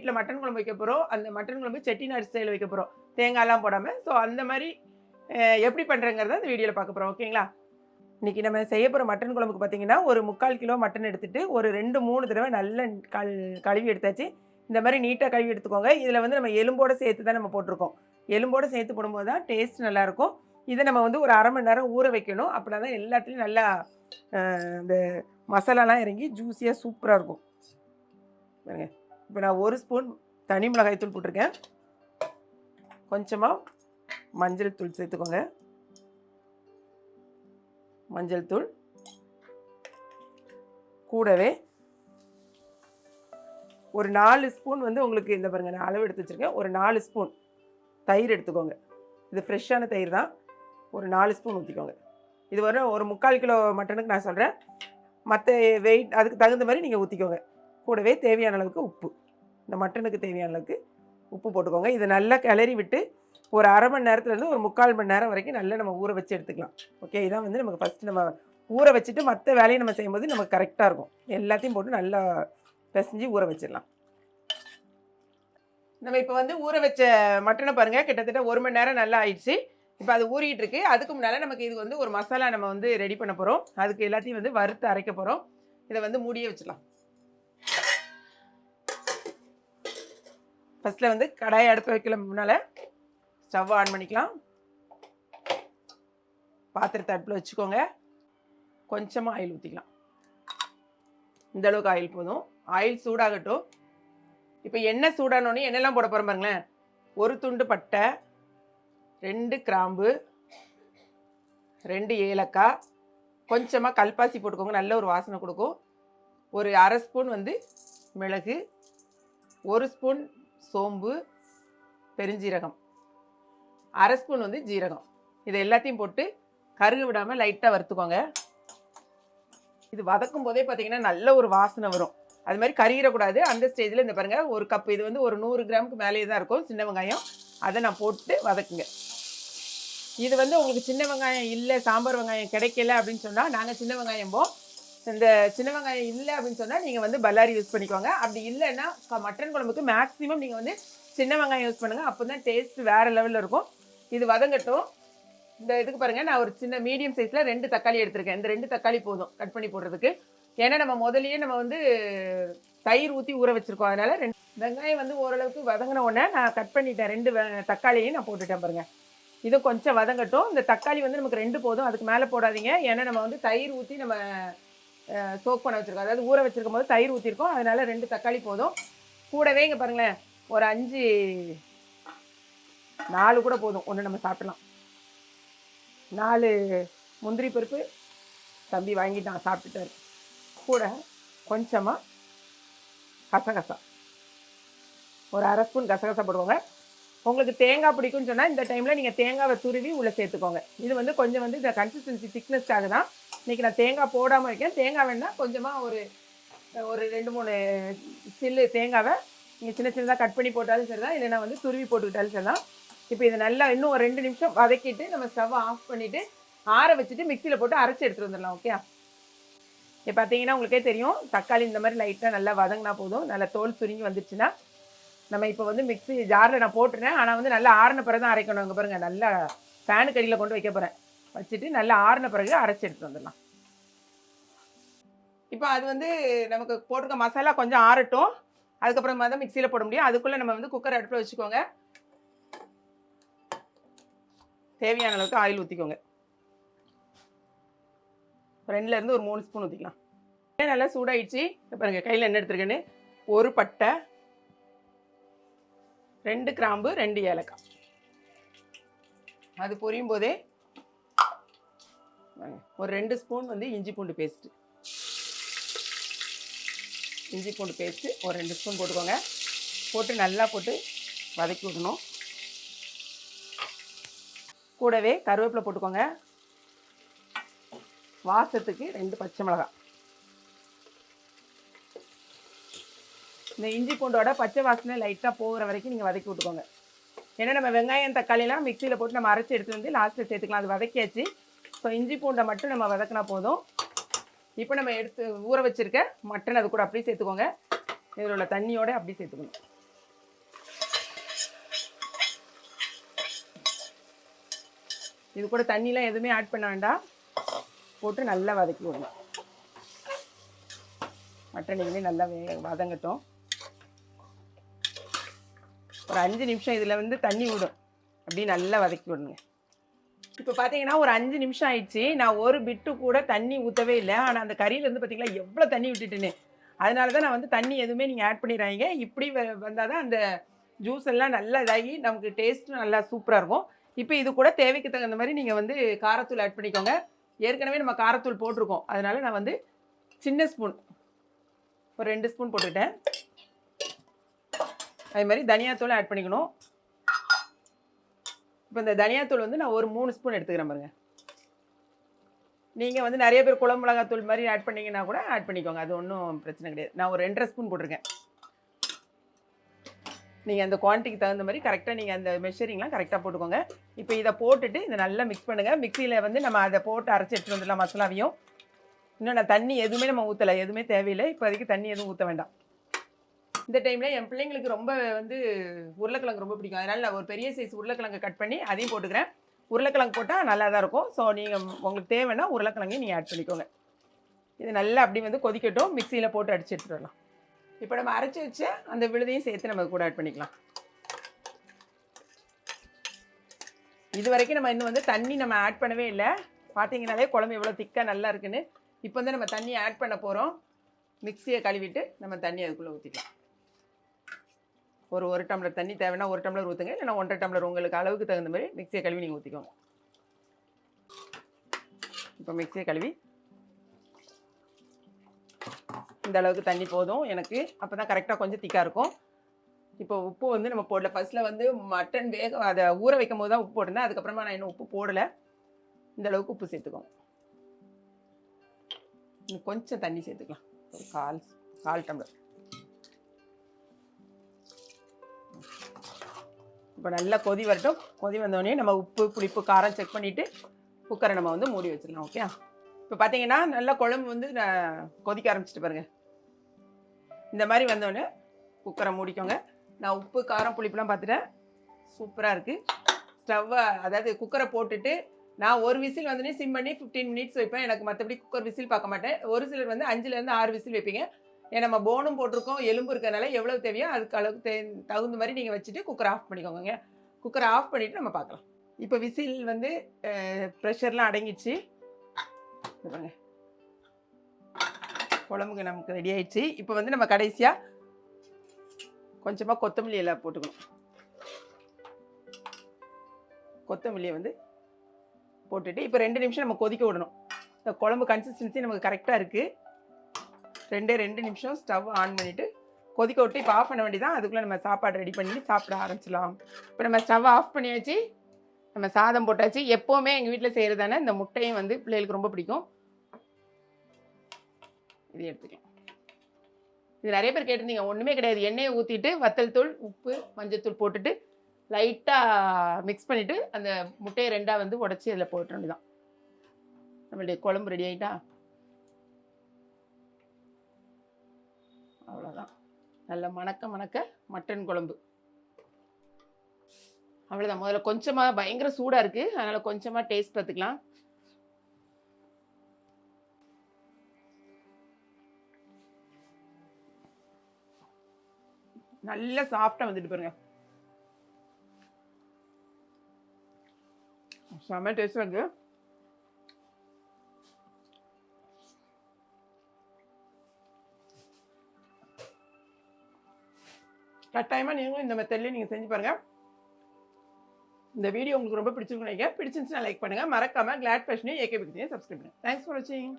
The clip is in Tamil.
வீட்டில் மட்டன் குழம்பு வைக்க போகிறோம் அந்த மட்டன் குழம்பு செட்டிநாடு ஸ்டைல் வைக்க போகிறோம் தேங்காய்லாம் போடாமல் ஸோ அந்த மாதிரி எப்படி பண்ணுறங்கிறத அந்த வீடியோவில் பார்க்க போகிறோம் ஓகேங்களா இன்றைக்கி நம்ம செய்ய போகிற மட்டன் குழம்புக்கு பார்த்தீங்கன்னா ஒரு முக்கால் கிலோ மட்டன் எடுத்துகிட்டு ஒரு ரெண்டு மூணு தடவை நல்ல கல் கழுவி எடுத்தாச்சு. இந்த மாதிரி நீட்டாக கழுவி எடுத்துக்கோங்க. இதில் வந்து நம்ம எலும்போடு சேர்த்து தான் நம்ம போட்டிருக்கோம். எலும்போடு சேர்த்து போடும்போது தான் டேஸ்ட் நல்லாயிருக்கும் இதை நம்ம வந்து ஒரு அரை மணி நேரம் ஊற வைக்கணும். அப்படின்னா தான் எல்லாத்துலேயும் நல்லா இந்த மசாலாலாம் இறங்கி ஜூஸியாக சூப்பராக இருக்கும். பாருங்கள் இப்போ நான் ஒரு ஸ்பூன் தனி மிளகாய் தூள் போட்டிருக்கேன். கொஞ்சமாக மஞ்சள் தூள் சேர்த்துக்கோங்க. மஞ்சள் தூள். கூடவே ஒரு நாலு ஸ்பூன் வந்து உங்களுக்கு இந்த பாருங்கள் நான் அளவு எடுத்து வச்சுருக்கேன். ஒரு நாலு ஸ்பூன் தயிர் எடுத்துக்கோங்க. இது ஃப்ரெஷ்ஷான தயிர் தான். ஒரு நாலு ஸ்பூன் ஊற்றிக்கோங்க இது வர ஒரு முக்கால் கிலோ மட்டனுக்கு நான் சொல்கிறேன் மற்ற வெயிட் அதுக்கு தகுந்த மாதிரி நீங்கள் ஊற்றிக்கோங்க கூடவே தேவையான அளவுக்கு உப்பு. இந்த மட்டனுக்கு தேவையான அளவுக்கு உப்பு போட்டுக்கோங்க. இதை நல்லா கிளறி விட்டு ஒரு அரை மணி நேரத்துலேருந்து ஒரு முக்கால் மணி நேரம் வரைக்கும் நல்லா நம்ம ஊற வச்சு எடுத்துக்கலாம். ஓகே இதான் வந்து நமக்கு ஃபஸ்ட்டு நம்ம ஊற வச்சுட்டு மற்ற வேலையை நம்ம செய்யும்போது நமக்கு கரெக்டாக இருக்கும். எல்லாத்தையும் போட்டு நல்லா பிசைஞ்சு ஊற வச்சிடலாம். நம்ம இப்போ வந்து ஊற வச்ச மட்டனை பாருங்கள் கிட்டத்தட்ட ஒரு மணி நேரம் நல்லா ஆயிடுச்சு. இப்போ அது ஊறிட்டு இருக்கு. அதுக்கு முன்னால் நமக்கு இது வந்து ஒரு மசாலா நம்ம வந்து ரெடி பண்ண போகிறோம் அதுக்கு எல்லாத்தையும் வந்து வறுத்து அரைக்க போகிறோம் இதை வந்து மூடியே வச்சிடலாம். ஃபஸ்ட்டில் வந்து கடாயை அடுப்பு வைக்கல முன்னால். ஸ்டவ் ஆன் பண்ணிக்கலாம். பாத்திரத்தை அடுப்பில் வச்சுக்கோங்க. கொஞ்சமாக ஆயில் ஊற்றிக்கலாம் இந்த அளவுக்கு ஆயில் போதும். ஆயில் சூடாகட்டும். இப்போ எண்ணெய் சூடானோடனே என்னெல்லாம் போட போகிறோம் பாருங்களேன். ஒரு துண்டு பட்டை ரெண்டு கிராம்பு ரெண்டு ஏலக்காய். கொஞ்சமாக கல்பாசி போட்டுக்கோங்க. நல்ல ஒரு வாசனை கொடுக்கும். ஒரு அரை ஸ்பூன் வந்து மிளகு ஒரு ஸ்பூன் சோம்பு பெருஞ்சீரகம். அரை ஸ்பூன் வந்து ஜீரகம். இது எல்லாத்தையும் போட்டு கருகு விடாமல் லைட்டாக வறுத்துக்கோங்க. இது வதக்கும் போதே பார்த்தீங்கன்னா நல்ல ஒரு வாசனை வரும். அது மாதிரி கறியிடக்கூடாது அந்த ஸ்டேஜில் இந்த பாருங்கள் ஒரு கப் இது வந்து ஒரு நூறு கிராமுக்கு மேலேயே தான் இருக்கும். சின்ன வெங்காயம். அதை நான் போட்டு வதக்குங்க. இது வந்து உங்களுக்கு சின்ன வெங்காயம் இல்லை சாம்பார் வெங்காயம் கிடைக்கல அப்படின்னு சொன்னால் நாங்கள் சின்ன வெங்காயம் போ இந்த சின்ன வெங்காயம் இல்லை அப்படின்னு சொன்னால் நீங்கள் வந்து பல்லாரி யூஸ் பண்ணிக்கோங்க. அப்படி இல்லைன்னா மட்டன் குழம்புக்கு மேக்ஸிமம் நீங்கள் வந்து சின்ன வெங்காயம் யூஸ் பண்ணுங்கள் அப்போ தான் டேஸ்ட் வேறு லெவலில் இருக்கும். இது வதங்கட்டும். இந்த இதுக்கு பாருங்கள் நான் ஒரு சின்ன மீடியம் சைஸில் ரெண்டு தக்காளி எடுத்திருக்கேன். இந்த ரெண்டு தக்காளி போதும் கட் பண்ணி போடுறதுக்கு. ஏன்னா நம்ம முதலையே நம்ம வந்து தயிர் ஊற்றி ஊற வச்சுருக்கோம். அதனால் ரெண்டு வெங்காயம் வந்து ஓரளவுக்கு வதங்கின உடனே நான் கட் பண்ணிட்டேன். ரெண்டு தக்காளியையும் நான் போட்டுட்டேன் பாருங்கள் இது கொஞ்சம் வதங்கட்டும். இந்த தக்காளி வந்து நமக்கு ரெண்டு போதும். அதுக்கு மேலே போடாதீங்க. ஏன்னா நம்ம வந்து தயிர் ஊற்றி நம்ம சோக் பண்ண வச்சுருக்கோம். அதாவது ஊற வச்சுருக்கும் போது தயிர் ஊற்றிருக்கோம் அதனால் ரெண்டு தக்காளி போதும். கூடவே இங்கே பாருங்களேன் ஒரு அஞ்சு நாலு கூட போதும். ஒன்று நம்ம சாப்பிடலாம். நாலு முந்திரி பருப்பு தம்பி வாங்கிட்டான் சாப்பிட்டுட்டாரு கூட கொஞ்சமாக கசகசா. ஒரு அரை ஸ்பூன் கசகசா போடுவாங்க. உங்களுக்கு தேங்காய் பிடிக்கும்னு சொன்னால் இந்த டைமில் நீங்கள் தேங்காவை துருவி உள்ளே சேர்த்துக்கோங்க. இது வந்து கொஞ்சம் வந்து இந்த கன்சிஸ்டன்சி திக்னஸ்க்காக தான் இன்றைக்கி நான் தேங்காய் போடாமல் இருக்கேன். தேங்காய் வேணால் கொஞ்சமாக ஒரு ஒரு ரெண்டு மூணு சில்லு தேங்காவை நீங்கள் சின்ன சின்னதாக கட் பண்ணி போட்டாலும் சரி தான் இல்லைனா வந்து துருவி போட்டுக்கிட்டாலும் சரி தான் இப்போ இது நல்லா இன்னும் ஒரு ரெண்டு நிமிஷம் வதக்கிட்டு நம்ம ஸ்டவ் ஆஃப் பண்ணிவிட்டு ஆற வச்சுட்டு மிக்சியில் போட்டு அரைச்சி எடுத்துகிட்டு வந்துடலாம் ஓகே இப்போ பார்த்தீங்கன்னா உங்களுக்கே தெரியும் தக்காளி இந்த மாதிரி லைட்டாக நல்லா வதங்கினா போதும். நல்லா தோல் சுருங்கி வந்துருச்சுன்னா நம்ம இப்போ வந்து மிக்ஸி ஜாரில் நான் போட்டுறேன் ஆனால் வந்து நல்லா ஆறின பிறகு தான் அரைக்கணும். அங்கே பாருங்கள் நல்லா ஃபேனு கடியில் கொண்டு வைக்க போகிறேன் வச்சுட்டு நல்லா ஆறின பிறகு அரைச்சி எடுத்து வந்துடலாம். இப்போ அது வந்து நமக்கு போட்டிருக்க மசாலா கொஞ்சம் ஆறட்டும். அதுக்கப்புறமா தான் மிக்சியில் போட முடியும். அதுக்குள்ளே நம்ம வந்து குக்கர் அடுப்பில் வச்சுக்கோங்க. தேவையான அளவுக்கு ஆயில் ஊற்றிக்கோங்க ரெண்டுலேருந்து ஒரு மூணு ஸ்பூன் ஊற்றிக்கலாம் நல்லா சூடாயிடுச்சு. இப்ப கையில் என்ன எடுத்துருக்கேன்னு? ஒரு பட்டை ரெண்டு கிராம்பு ரெண்டு ஏலக்காய். அது பொரியும் போதே ஒரு ரெண்டு ஸ்பூன் வந்து இஞ்சி பூண்டு பேஸ்ட்டு இஞ்சி பூண்டு பேஸ்ட்டு ஒரு ரெண்டு ஸ்பூன் போட்டுக்கோங்க. போட்டு நல்லா போட்டு வதக்கி விடணும். கூடவே கருவேப்பிலை போட்டுக்கோங்க. வாசத்துக்கு ரெண்டு பச்சை மிளகாய். இந்த இஞ்சி பூண்டோட பச்சை வாசனை லைட்டாக போகிற வரைக்கும் நீங்கள் வதக்கி விட்டுக்கோங்க. ஏன்னா நம்ம வெங்காயம் தக்காளிலாம் மிக்சியில் போட்டு நம்ம அரைச்சி எடுத்து வந்து லாஸ்ட்டில் சேர்த்துக்கலாம். அது வதக்கியாச்சு. ஸோ இஞ்சி பூண்டை மட்டும் நம்ம வதக்கினா போதும். இப்போ நம்ம எடுத்து ஊற வச்சுருக்க மட்டன் அது கூட அப்படியே சேர்த்துக்கோங்க. இதில் உள்ள தண்ணியோடு அப்படியே சேர்த்துக்கணும். இது கூட தண்ணிலாம் எதுவுமே ஆட் பண்ண வேண்டாம். போட்டு நல்லா வதக்கி விடணும். மட்டன் இதுலேயே நல்லா வே வதங்கட்டும். ஒரு அஞ்சு நிமிஷம் இதில் வந்து தண்ணி விடும். அப்படியே நல்லா வதக்கி விடணுங்க. இப்போ பார்த்தீங்கன்னா ஒரு அஞ்சு நிமிஷம் ஆயிடுச்சு. நான் ஒரு பிட்டு கூட தண்ணி ஊற்றவே இல்லை. ஆனால் அந்த கறியிலேருந்து பார்த்தீங்களா எவ்வளோ தண்ணி விட்டுட்டுன்னு அதனால தான் நான் வந்து தண்ணி எதுவுமே நீங்கள் ஆட் பண்ணிடுறாங்க இப்படி வந்தால் தான் அந்த ஜூஸ் எல்லாம் நல்லா இதாகி நமக்கு டேஸ்ட்டும் நல்லா சூப்பராக இருக்கும். இப்போ இது கூட தேவைக்கு தகுந்த மாதிரி நீங்கள் வந்து காரத்தூள் ஆட் பண்ணிக்கோங்க. ஏற்கனவே நம்ம காரத்தூள் போட்டிருக்கோம். அதனால நான் வந்து சின்ன ஸ்பூன் ஒரு ரெண்டு ஸ்பூன் போட்டுட்டேன் அதே மாதிரி தனியாத்தூள் ஆட் பண்ணிக்கணும். இப்போ இந்த தனியாத்தூள் வந்து நான் ஒரு மூணு ஸ்பூன் எடுத்துக்கிறேன் பாருங்க. நீங்கள் வந்து நிறைய பேர் குழம்பு மிளகாத்தூள் மாதிரி ஆட் பண்ணீங்கன்னா கூட ஆட் பண்ணிக்கோங்க. அது ஒன்றும் பிரச்சனை கிடையாது. நான் ஒரு ரெண்டரை ஸ்பூன் போட்டிருக்கேன். நீங்கள் அந்த குவான்டிட்டிக்கு தகுந்த மாதிரி கரெக்டாக நீங்கள் அந்த மெஷரிங்லாம் கரெக்டாக போட்டுக்கோங்க. இப்போ இதை போட்டுட்டு இதை நல்லா மிக்ஸ் பண்ணுங்கள் மிக்சியில் வந்து நம்ம அதை போட்டு அரைச்சி எடுத்துகிட்டு வந்துடலாம் மசாலாவையும். இன்னும் நான் தண்ணி எதுவுமே நம்ம ஊற்றலை எதுவுமே தேவையில்லை. இப்போதைக்கு தண்ணி எதுவும் ஊற்ற வேண்டாம். இந்த டைமில் என் பிள்ளைங்களுக்கு ரொம்ப வந்து உருளைக்கிழங்கு ரொம்ப பிடிக்கும். அதனால் நான் ஒரு பெரிய சைஸ் உருளைக்கிழங்கு கட் பண்ணி அதையும் போட்டுக்கிறேன். உருளைக்கிழங்கு போட்டால் நல்லா தான் இருக்கும். ஸோ நீங்கள் உங்களுக்கு தேவைன்னா உருளைக்கிழங்கையும் நீங்கள் ஆட் பண்ணிக்கோங்க. இது நல்லா அப்படி வந்து கொதிக்கட்டும். மிக்சியில் போட்டு அடிச்சு எடுத்துகிட்டு வரலாம் இப்போ நம்ம அரைச்சி வச்ச அந்த விழுதையும் சேர்த்து நம்ம கூட ஆட் பண்ணிக்கலாம். இது வரைக்கும் நம்ம இன்னும் வந்து தண்ணி நம்ம ஆட் பண்ணவே இல்லை. பார்த்தீங்கனாலே குழம்பு எவ்வளோ திக்காக நல்லா இருக்குன்னு. இப்போ வந்து நம்ம தண்ணி ஆட் பண்ண போகிறோம் மிக்சியை கழுவிட்டு நம்ம தண்ணி அதுக்குள்ளே ஊற்றிக்கலாம் ஒரு ஒரு டம்ளர் தண்ணி தேவைன்னா ஒரு டம்ளர் ஊற்றுங்க இல்லைன்னா ஒன்றரை டம்ளர் உங்களுக்கு அளவுக்கு தகுந்த மாதிரி மிக்சியை கழுவி நீங்கள் ஊற்றிக்கோங்க இப்போ மிக்சியை கழுவி. இந்த அளவுக்கு தண்ணி போதும் எனக்கு. அப்போ தான் கரெக்டாக கொஞ்சம் திக்காக இருக்கும். இப்போ உப்பு வந்து நம்ம போடல. ஃபர்ஸ்ட்டில் வந்து மட்டன் வேக அதை ஊற வைக்கும் போது தான் உப்பு போட்டிருந்தேன். அதுக்கப்புறமா நான் இன்னும் உப்பு போடலை. இந்த அளவுக்கு உப்பு சேர்த்துக்கோங்க. இன்னும் கொஞ்சம் தண்ணி சேர்த்துக்கலாம். ஒரு கால் கால் டம்ளர். இப்போ நல்லா கொதி வரட்டும். கொதி வந்தோடனே நம்ம உப்பு புளிப்பு காரம் செக் பண்ணிவிட்டு குக்கரை நம்ம வந்து மூடி வச்சிடலாம் ஓகே இப்போ பார்த்தீங்கன்னா நல்லா குழம்பு வந்து நான் கொதிக்க ஆரம்பிச்சிட்டு பாருங்கள் இந்த மாதிரி வந்தோடனே குக்கரை மூடிக்கோங்க. நான் உப்பு காரம் புளிப்புலாம் பார்த்துட்டேன் சூப்பராக இருக்குது ஸ்டவ்வை அதாவது குக்கரை போட்டுட்டு நான் ஒரு விசில் வந்தோடனே சிம் பண்ணி ஃபிஃப்டீன் மினிட்ஸ் வைப்பேன். எனக்கு மற்றபடி குக்கர் விசில் பார்க்க மாட்டேன். ஒரு சிலர் வந்து அஞ்சுலேருந்து ஆறு விசில் வைப்பீங்க. நம்ம போனும் போட்டிருக்கோம் எலும்பு இருக்கிறனால எவ்வளோ தேவையோ அதுக்கு அளவுக்கு தே தகுந்த மாதிரி நீங்கள் வச்சுட்டு குக்கரை ஆஃப் பண்ணிக்கோங்க குக்கரை ஆஃப் பண்ணிவிட்டு நம்ம பார்க்கலாம். இப்போ விசில் வந்து ப்ரெஷர்லாம் அடங்கிடுச்சு. குழம்புக்கு நமக்கு ரெடி ஆயிடுச்சு. இப்போ வந்து நம்ம கடைசியாக கொஞ்சமாக கொத்தமல்லி எல்லாம் போட்டுக்கணும். கொத்தமல்லியை வந்து போட்டுட்டு இப்போ ரெண்டு நிமிஷம் நம்ம கொதிக்க விடணும். இந்த குழம்பு கன்சிஸ்டன்சி நமக்கு கரெக்டாக இருக்குது ரெண்டே ரெண்டு நிமிஷம் ஸ்டவ் ஆன் பண்ணிவிட்டு கொதிக்க விட்டு இப்போ ஆஃப் பண்ண வேண்டியதான் அதுக்குள்ளே நம்ம சாப்பாடு ரெடி பண்ணி சாப்பிட ஆரம்பிச்சிடலாம். இப்போ நம்ம ஸ்டவ் ஆஃப் பண்ணியாச்சு. நம்ம சாதம் போட்டாச்சு. எப்போவுமே எங்கள் வீட்டில் செய்கிறது தானே இந்த முட்டையும் வந்து பிள்ளைகளுக்கு ரொம்ப பிடிக்கும். இது எடுத்துக்கலாம். இது நிறைய பேர் கேட்டிருந்தீங்க. ஒன்றுமே கிடையாது. எண்ணெயை ஊற்றிட்டு வத்தல் தூள் உப்பு மஞ்சத்தூள் போட்டுட்டு லைட்டாக மிக்ஸ் பண்ணிவிட்டு அந்த முட்டையை ரெண்டாக வந்து உடச்சி அதில் போட்டுற வேண்டியதான் நம்மளுடைய குழம்பு ரெடி ஆகிட்டா அவ்வளோதான் நல்ல மணக்க மணக்க மட்டன் குழம்பு. அவ்வளோதான் முதல்ல கொஞ்சமாக பயங்கர சூடாக இருக்குது அதனால் கொஞ்சமாக டேஸ்ட் பார்த்துக்கலாம். நல்ல சாஃப்டாக வந்துட்டு பாருங்க. செம்ம டேஸ்டாக இருக்கு. கட்டாயமாக நீங்களும் இந்த மெத்தட்லேயே நீங்கள் செஞ்சு பாருங்கள் இந்த வீடியோ உங்களுக்கு ரொம்ப பிடிச்சிருக்குன்னு நினைக்கிறேன். பிடிச்சிருந்துச்சுன்னா லைக் பண்ணுங்கள் மறக்காமல் கிளாட் ஃபேஷனையும் ஏகே பிடிச்சியும் சப்ஸ்கிரைப் பண்ணுங்கள் தேங்க்ஸ் ஃபார் வாட்சிங்